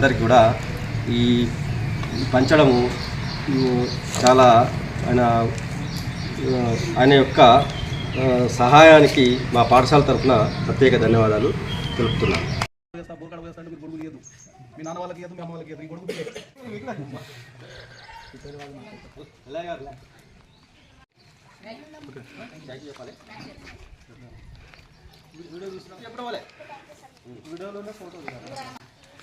అందరికీ కూడా ఈ పంచడము చాలా ఆయన ఆయన యొక్క సహాయానికి మా పాఠశాల తరఫున ప్రత్యేక ధన్యవాదాలు తెలుపుతున్నాను. మీ నాన్న వాళ్ళకి మీ అమ్మ వాళ్ళకి ఇవ్వదు ఈ గొడుగు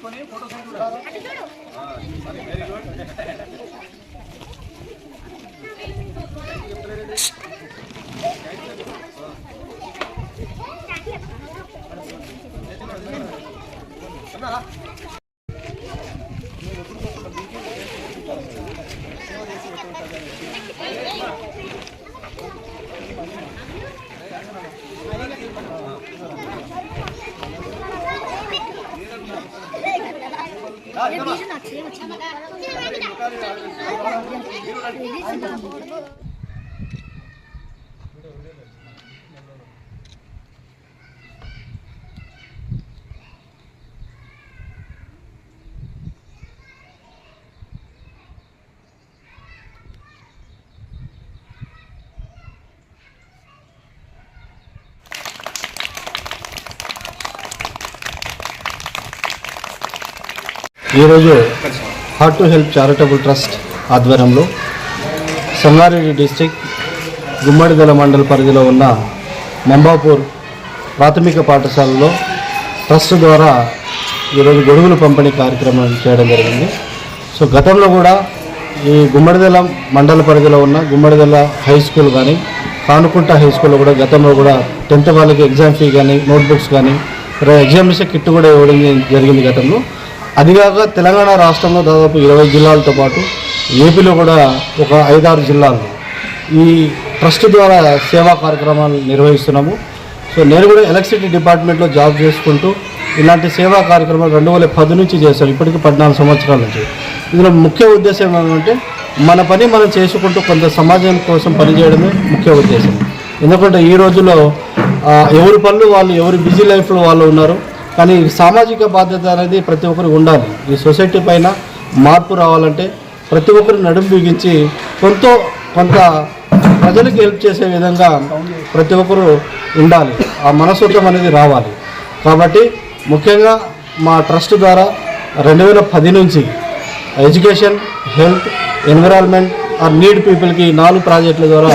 తీసుకొని photos very good 别逼着那纸烟的，吧，ఈరోజు heart to help charitable trust ఆధ్వర్యంలో సంగారెడ్డి డిస్టిక్ గుమ్మడిదల మండల పరిధిలో ఉన్న మంబాపూర్ ప్రాథమిక పాఠశాలలో ట్రస్ట్ ద్వారా ఈరోజు గొడుగులు పంపిణీ కార్యక్రమం చేయడం జరిగింది. సో గతంలో కూడా ఈ గుమ్మడిదల మండల పరిధిలో ఉన్న గుమ్మడిదల హై స్కూల్ కానీ కానుకుంట హై స్కూల్లో కూడా గతంలో కూడా టెన్త్ వాళ్ళకి ఎగ్జామ్ ఫీ కానీ నోట్బుక్స్ కానీ ఎగ్జామినేషన్ కిట్ కూడా ఇవ్వడం జరిగింది గతంలో. అదిగాక తెలంగాణ రాష్ట్రంలో దాదాపు ఇరవై జిల్లాలతో పాటు ఏపీలో కూడా ఒక ఐదారు జిల్లాలు ఈ ట్రస్ట్ ద్వారా సేవా కార్యక్రమాలు నిర్వహిస్తున్నాము. సో నేను కూడా ఎలక్ట్రిసిటీ డిపార్ట్మెంట్లో జాబ్ చేసుకుంటూ ఇలాంటి సేవా కార్యక్రమాలు రెండు వేల పది నుంచి చేశాను. ఇప్పటికి పద్నాలుగు సంవత్సరాల నుంచి. ఇందులో ముఖ్య ఉద్దేశం ఏమంటే మన పని మనం చేసుకుంటూ కొంత సమాజం కోసం పనిచేయడమే ముఖ్య ఉద్దేశం. ఎందుకంటే ఈ రోజుల్లో ఎవరి పనులు వాళ్ళు ఎవరి బిజీ లైఫ్లో వాళ్ళు ఉన్నారు. కానీ సామాజిక బాధ్యత అనేది ప్రతి ఒక్కరికి ఉండాలి. ఈ సొసైటీ పైన మార్పు రావాలంటే ప్రతి ఒక్కరు నడుము బిగించి కొంత కొంత ప్రజలకు హెల్ప్ చేసే విధంగా ప్రతి ఒక్కరు ఉండాలి. ఆ మనస్తత్వం అనేది రావాలి. కాబట్టి ముఖ్యంగా మా ట్రస్ట్ ద్వారా రెండు వేల పది నుంచి education health environment or need పీపుల్కి నాలుగు ప్రాజెక్టుల ద్వారా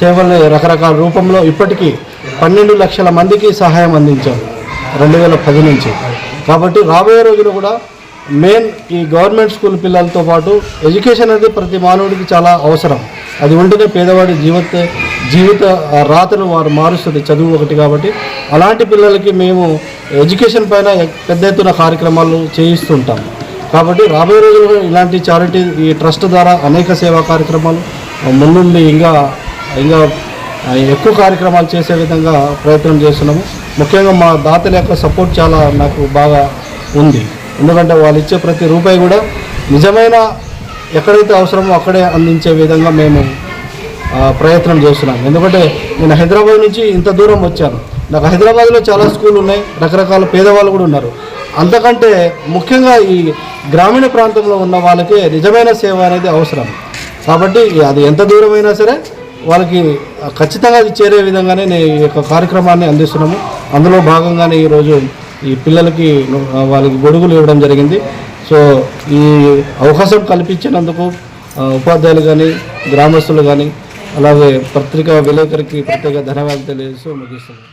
సేవలు రకరకాల రూపంలో ఇప్పటికీ పన్నెండు లక్షల మందికి సహాయం అందించారు రెండు వేల పది నుంచి. కాబట్టి రాబోయే రోజులు కూడా మెయిన్ ఈ గవర్నమెంట్ స్కూల్ పిల్లలతో పాటు ఎడ్యుకేషన్ అనేది ప్రతి మానవుడికి చాలా అవసరం. అది ఉంటేనే పేదవాడి జీవిత జీవిత రాతను వారు మారుస్తుంది చదువు ఒకటి కాబట్టి అలాంటి పిల్లలకి మేము ఎడ్యుకేషన్ పైన పెద్ద ఎత్తున కార్యక్రమాలు చేయిస్తుంటాం. కాబట్టి రాబోయే రోజుల్లో ఇలాంటి చారిటీ ఈ ట్రస్ట్ ద్వారా అనేక సేవా కార్యక్రమాలు ముందుండి ఇంకా ఇంకా ఎక్కువ కార్యక్రమాలు చేసే విధంగా ప్రయత్నం చేస్తున్నాము. ముఖ్యంగా మా దాతల యొక్క సపోర్ట్ చాలా నాకు బాగా ఉంది. ఎందుకంటే వాళ్ళు ఇచ్చే ప్రతి రూపాయి కూడా నిజమైన ఎక్కడైతే అవసరమో అక్కడే అందించే విధంగా మేము ప్రయత్నం చేస్తున్నాం. ఎందుకంటే నేను హైదరాబాద్ నుంచి ఇంత దూరం వచ్చాను. నాకు హైదరాబాద్లో చాలా స్కూల్ ఉన్నాయి. రకరకాల పేదవాళ్ళు కూడా ఉన్నారు. అంతకంటే ముఖ్యంగా ఈ గ్రామీణ ప్రాంతంలో ఉన్న వాళ్ళకి నిజమైన సేవ అనేది అవసరం. కాబట్టి అది ఎంత దూరమైనా సరే వాళ్ళకి ఖచ్చితంగా అది చేరే విధంగానే నేను ఈ యొక్క కార్యక్రమాన్ని అందిస్తున్నాము. అందులో భాగంగానే ఈరోజు ఈ పిల్లలకి వాళ్ళకి గొడుగులు ఇవ్వడం జరిగింది. సో ఈ అవకాశం కల్పించినందుకు ఉపాధ్యాయులు కానీ గ్రామస్తులు కానీ అలాగే పత్రికా విలేకరికి ప్రత్యేక ధన్యవాదాలు తెలియజేస్తూ ముగిస్తున్నాను.